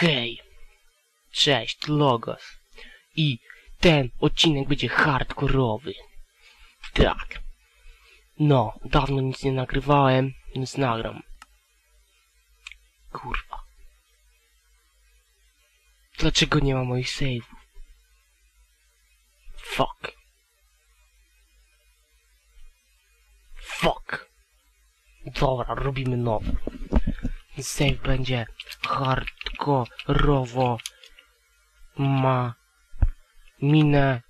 Okej. Cześć, Logos. I ten odcinek będzie hardkorowy. Tak. No, dawno nic nie nagrywałem, więc nagram. Kurwa. Dlaczego nie ma moich save'ów? Fuck. Fuck. Dobra, robimy nowy. Save będzie hardkorowo ma minę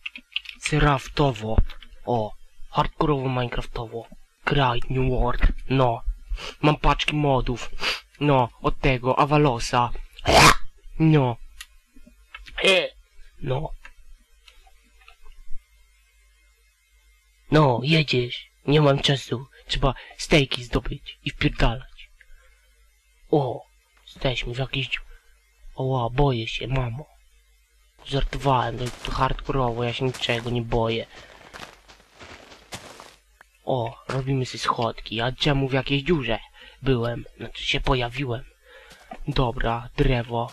craftowo. O, hardkorowo minecraftowo. Graj New World. No. Mam paczki modów. No, od tego, Avalosa. No. No. No, jedziesz. Nie mam czasu. Trzeba stejki zdobyć i wpierdalać. O, jesteśmy w jakiejś... Oła, boję się, mamo. Żartowałem, to, to hardkorowo, ja się niczego nie boję. O, robimy sobie schodki, a czemu w jakiejś dziurze byłem? Znaczy się pojawiłem. Dobra, drzewo.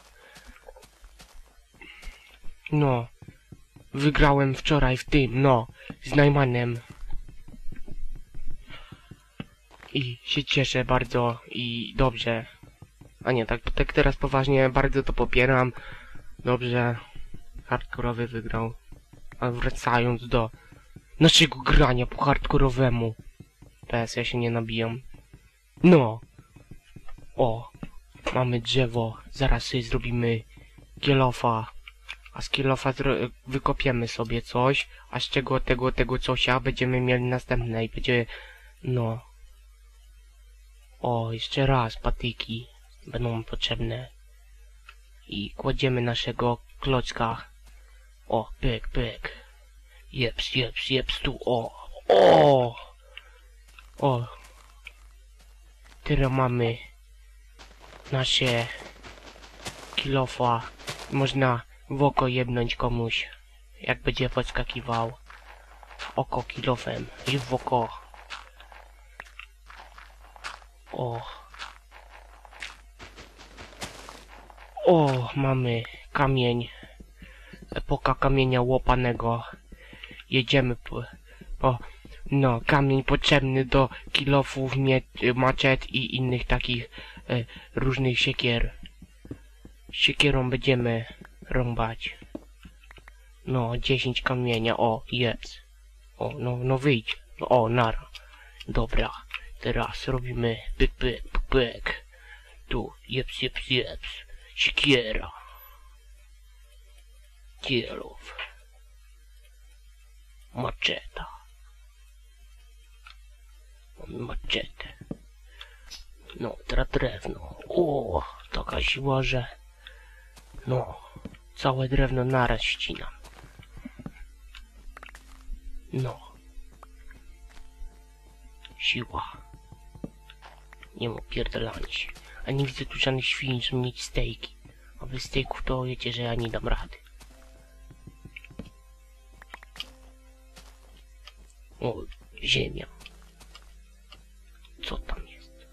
No. Wygrałem wczoraj w tym, no. Z Najmanem. I się cieszę bardzo i dobrze. A nie, tak, tak teraz poważnie bardzo to popieram. Dobrze. Hardkorowy wygrał. A wracając do naszego grania po hardkorowemu. PS, ja się nie nabijam. No. O. Mamy drzewo. Zaraz sobie zrobimy kielofa. A z kielofa wykopiemy sobie coś. A z czego tego, tego cosia będziemy mieli następne i będzie... No. O, jeszcze raz patyki będą potrzebne. I kładziemy naszego klocka. O, pyk, pyk. Jeps, jeps, jeps, tu, o. O! O. Teraz mamy nasze kilofa. Można w oko jebnąć komuś, jak będzie podskakiwał. Oko kilofem i w oko. O. O, mamy kamień. Epoka kamienia łopanego. Jedziemy po... po no, kamień potrzebny do kilofów, maczet i innych takich e, różnych siekier. Siekierą będziemy rąbać. No, 10 kamienia, o, jest. O, no, no wyjdź. O, nara. Dobra, teraz robimy pyk, pyk, pyk, pyk. Tu, jeps, jeps, jeps. Siekiera. Kielów. Maczeta. Maczetę. No, teraz drewno. O, taka siła, że... No, całe drewno naraz ścinam. No. Siła. Nie ma pierdolania się. A nie widzę tu żadnych świń, żeby mieć stejki. A bez stejków to wiecie, że ja nie dam rady. O, ziemia. Co tam jest?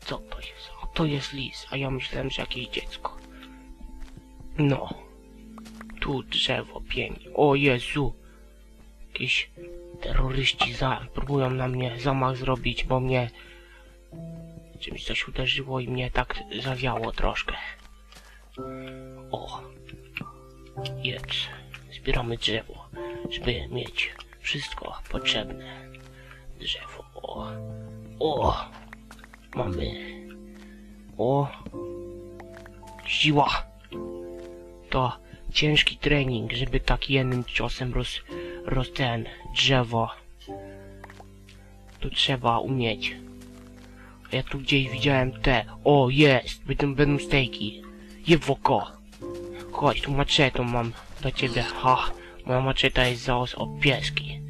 Co to jest? A to jest lis, a ja myślałem, że jakieś dziecko. No. Tu drzewo pięknie. O Jezu. Jakieś terroryści za próbują na mnie zamach zrobić, bo mnie czymś coś uderzyło i mnie tak zawiało troszkę. O. Jedz. Zbieramy drzewo, żeby mieć wszystko potrzebne. Drzewo. O. O. Mamy. O. Siła. To ciężki trening, żeby tak jednym ciosem roz, roz ten drzewo. To trzeba umieć. Ja tu gdzieś widziałem te. O, jest! Będą, będą stejki. Je w oko. Chodź, tu maczetą mam dla ciebie. Ha, moja maczeta jest za os od pieski.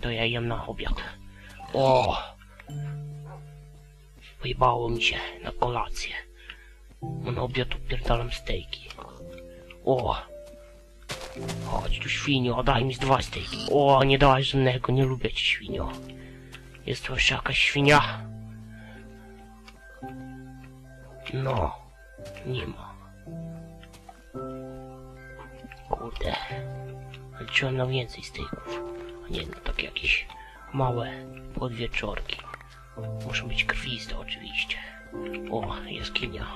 To ja jem na obiad. O! Pojebało mi się na kolację. Bo na obiad upierdalam stejki. O! Chodź tu świnio, daj mi z dwa stejki. O, nie dałeś żadnego, nie lubię ci świnio. Jest to jeszcze jakaś świnia? No. Nie ma. Kurde. Liczyłem na więcej styków. A nie, no tak jakieś małe podwieczorki. Muszą być krwiste oczywiście. O, jaskinia.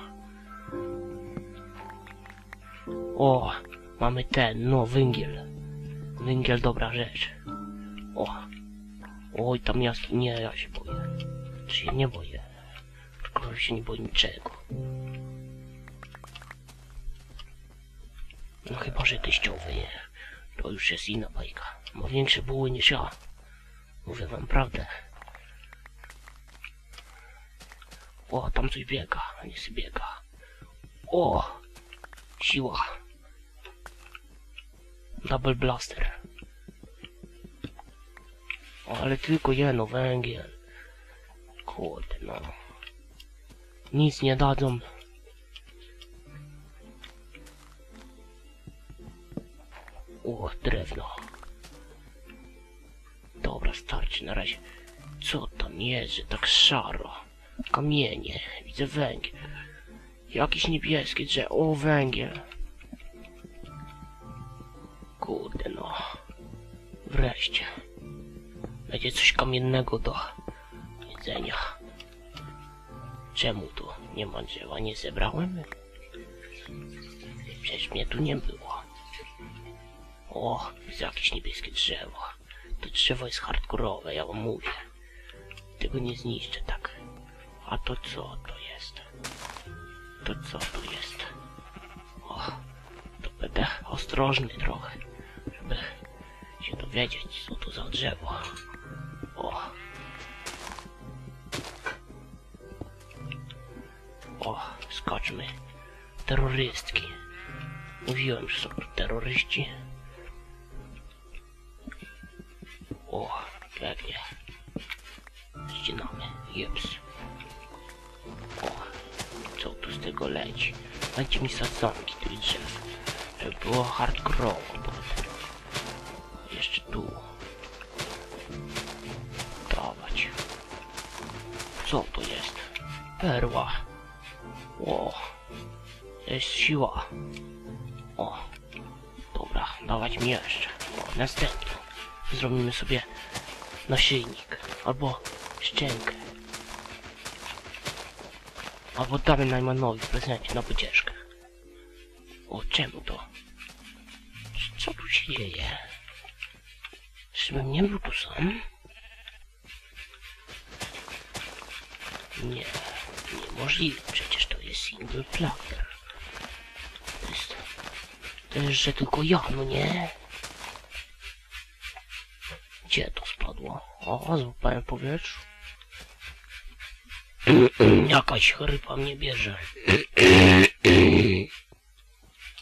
O, mamy ten, no, węgiel. Węgiel dobra rzecz. O. Oj, tam jaskinia, nie, ja się boję. Czy się nie boję? Król się nie boi niczego. No chyba, że teściowy, nie? To już jest inna bajka. Ma większe buły niż ja. Mówię wam prawdę. O, tam coś biega, nie się biega. O! Siła. Double blaster. O, ale tylko jedno węgiel. Kurde, no. Nic nie dadzą. O, drewno. Dobra, starczy na razie. Co tam jest, że tak szaro? Kamienie, widzę węgiel. Jakiś niebieski drzewo. O, węgiel. Kurde no. Wreszcie. Będzie coś kamiennego do jedzenia. Czemu tu nie ma drzewa? Nie zebrałem? Przecież mnie tu nie było. O, jest jakieś niebieskie drzewo. To drzewo jest hardkorowe, ja wam mówię. Tego nie zniszczę tak. A to co to jest? To co to jest? O, to będę ostrożny trochę, żeby się dowiedzieć, co to za drzewo. O. O, skoczmy. Terrorystki. Mówiłem, że są tu terroryści. O, pewnie. Ścinamy. Jeps. O, co tu z tego leci? Dajcie mi sadzonki tych drzew. Żeby było hardkorowo potem. Jeszcze tu. Dawać. Co to jest? Perła. O. Jest siła. O. Dobra, dawać mi jeszcze. O. Zrobimy sobie naszyjnik. Albo szczękę. Albo damy Najmanowi w prezencie na pocieszkę. O, czemu to? Co tu się dzieje? Żebym nie był tu sam? Nie, niemożliwe. Przecież player. To jest... To jest, że tylko ja, no nie? Gdzie to spadło? O, złapałem powietrzu. Jakaś chrypa mnie bierze.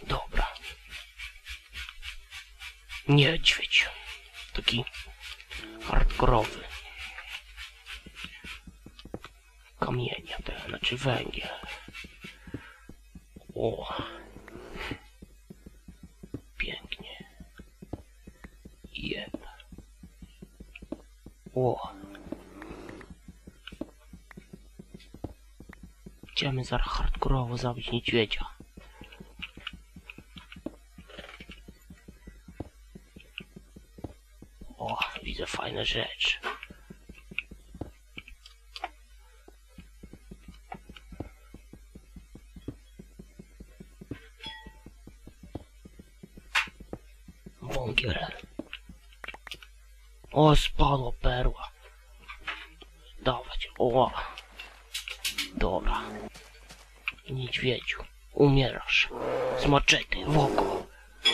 Dobra. Niedźwiedź. Taki hardkorowy. Kamienia te, znaczy węgiel. O. Pięknie. Jeb. O. Idziemy za hardkorowo zabić niedźwiedzia. O, widzę fajne rzeczy. Wągiel. O, spadła perła. Dawać. O. Dobra. Niedźwiedziu, umierasz. Z maczety w oko.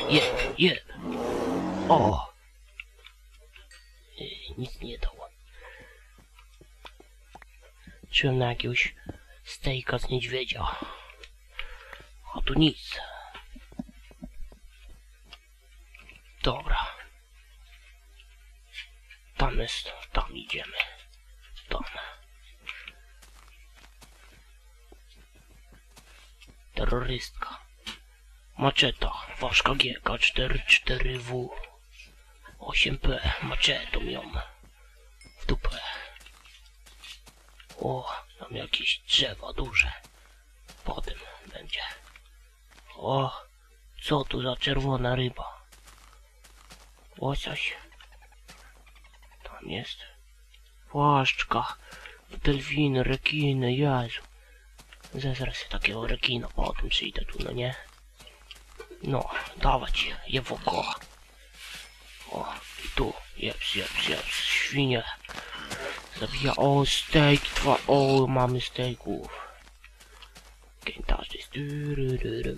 Jeb, jeb. O. Y, Nic nie dało. Czułem na jakiegoś stejka z niedźwiedzia. A tu nic. Dobra. Tam jest, tam idziemy. Tam. Terrorystka. Maczeta. Ważka GK 44W. 8P. Maczetą ją. W dupę. O, tam jakieś drzewa duże. Potem będzie. O, co tu za czerwona ryba? Łosoś. Tam jest. Płaszczka. Delfiny, rekiny, Jezu. Zezra się takiego rekina, potem przyjdę tu, no nie? No, dawać je, je wokoła. O, i tu, jeps, jeps, jeps, świnie. Zabija, o, steak, dwa, o, mamy steaków. Styryryry.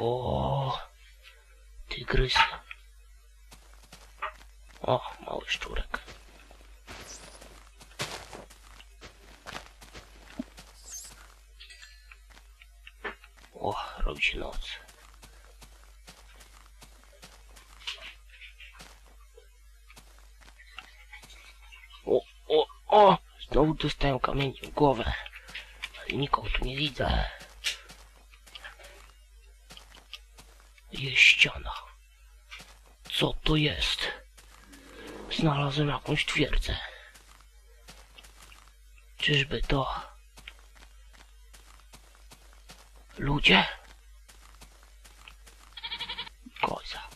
O, tygrys. O, mały szczurek. O, robi się noc. O, o, o! Znowu dostałem kamień w głowę. Ale nikogo tu nie widzę. Jest ściana. Co to jest? Znalazłem jakąś twierdzę. Czyżby to... Ludzie? Koza.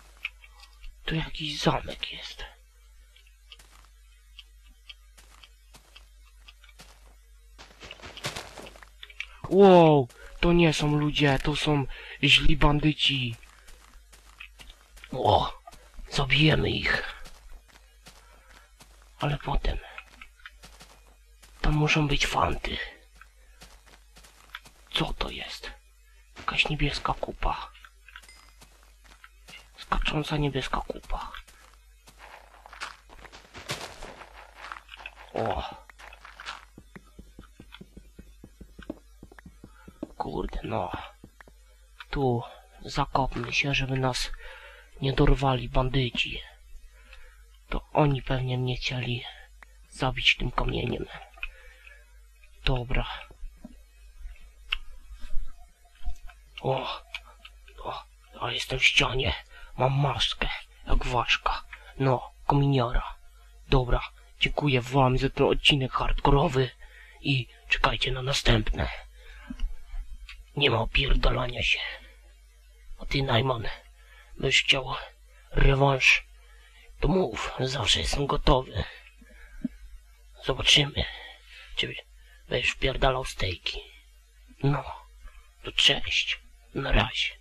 To jakiś zamek jest. Wow, to nie są ludzie, to są źli bandyci. O, zabijemy ich. Ale potem... Tam muszą być fanty. Co to jest? Jakaś niebieska kupa. Skacząca niebieska kupa. O. Kurde, no. Tu zakopmy się, żeby nas nie dorwali bandyci. To oni pewnie mnie chcieli zabić tym kamieniem. Dobra. O, o, a jestem w ścianie. Mam maskę, jak ważka. No, kominiara. Dobra, dziękuję wam za ten odcinek hardkorowy i czekajcie na następne. Nie ma opierdolania się. A ty, Najman, byś chciał rewanż, to mów, zawsze jestem gotowy. Zobaczymy, czy będziesz wpierdalał stejki. No, to cześć, na razie.